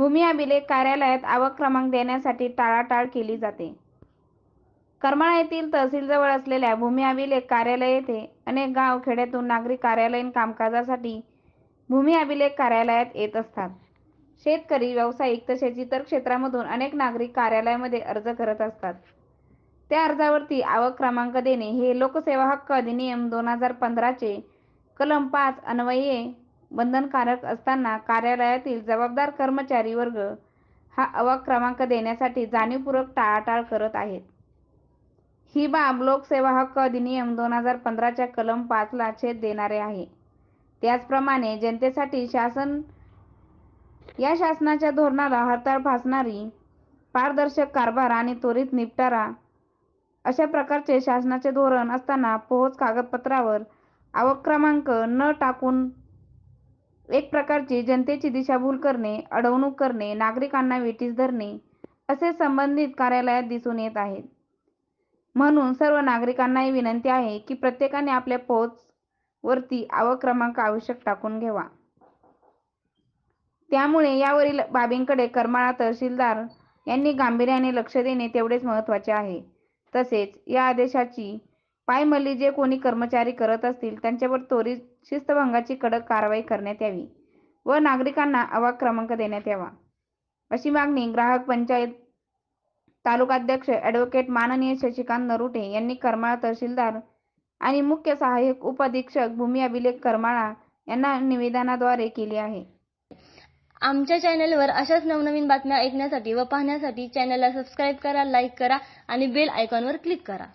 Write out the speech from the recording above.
भूमी अभिलेख कार्यालयात आवक क्रमांक देण्यासाठी टाळाटाळ केली जाते. करमाळा येथील तहसीलजवळ असलेल्या भूमी अभिलेख कार्यालय येथे अनेक गाव खेड्यातून नागरिक कार्यालयीन कामकाजासाठी भूमी अभिलेख कार्यालयात येत असतात. शेतकरी व्यावसायिक तसेच इतर क्षेत्रामधून अनेक नागरिक कार्यालयामध्ये अर्ज करत असतात. त्या अर्जावरती आवक क्रमांक देणे हे लोकसेवा हक्क अधिनियम दोन हजार पंधराचे कलम पाच अन्वये बंधनकारक असताना कार्यालयातील जबाबदार कर्मचारी वर्ग हा अवाक क्रमांक देण्यासाठी जाणीवपूर्वक टाळाटाळ करत आहेत. ही बाब लोकसेवा हक्क अधिनियम दोन हजार पंधराच्या कलम पाचला छेद देणारे आहे. त्याचप्रमाणे जनतेसाठी शासन या शासनाच्या धोरणाला हरताळ फासणारी पारदर्शक कारभार आणि त्वरित निपटारा अशा प्रकारचे शासनाचे धोरण असताना पोहोच कागदपत्रावर आवक क्रमांक न टाकून एक प्रकारची जनतेची दिशाभूल करणे अडवणूक करणे नागरिकांना वेटीस धरणे असे संबंधित कार्यालयात दिसून येत आहेत. म्हणून सर्व नागरिकांनाही विनंती आहे की प्रत्येकाने आपल्या पोच वरती आवक क्रमांक आवश्यक टाकून घ्यावा. त्यामुळे यावरील बाबींकडे करमाळा तहसीलदार यांनी गांभीर्याने लक्ष देणे तेवढेच महत्त्वाचे आहे. तसेच या आदेशाची पायमल्ली जे कोणी कर्मचारी करत असतील त्यांच्यावर त्वरित शिस्तभंगाची कडक कारवाई करण्यात यावी व नागरिकांना अवाक क्रमांक देण्यात यावा. अशी मागणी ग्राहक पंचायत तालुकाध्यक्ष ॲडव्होकेट माननीय शशिकांत नरुटे यांनी करमाळा तहसीलदार आणि मुख्य सहाय्यक उपाधीक्षक भूमी अभिलेख करमाळा यांना निवेदनाद्वारे केली आहे. आमच्या चॅनलवर अशाच नवनवीन बातम्या ऐकण्यासाठी व पाहण्यासाठी चॅनलला सबस्क्राईब करा लाईक करा आणि बेल आयकॉनवर क्लिक करा.